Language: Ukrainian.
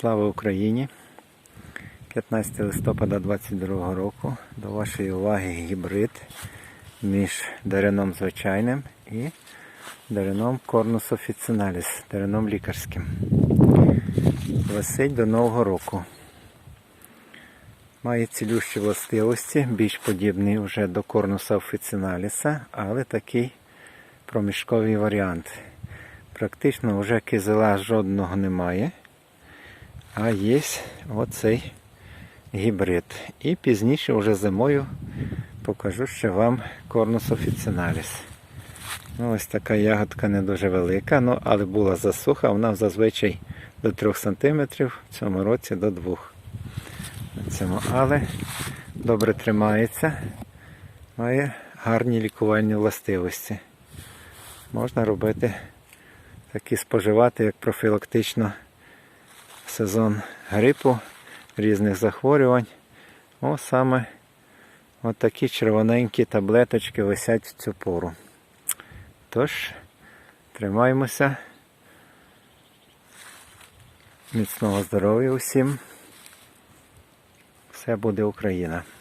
Слава Україні! 15 листопада 2022 року до вашої уваги гібрид між дереном звичайним і дереном Cornus officinalis, дереном лікарським. Висить до Нового року. Має цілющі властивості, більш подібний вже до Cornus officinalis, але такий проміжковий варіант. Практично вже кизила жодного немає. А є оцей гібрид. І пізніше, вже зимою, покажу ще вам Cornus officinalis. Ну, ось така ягодка не дуже велика, ну, але була засуха, вона зазвичай до 3 см, в цьому році до 2 на цьому. Але добре тримається, має гарні лікувальні властивості. Можна робити такі споживати, як профілактично сезон грипу, різних захворювань. О, саме от такі червоненькі таблеточки висять в цю пору. Тож, тримаємося. Міцного здоров'я усім. Все буде Україна.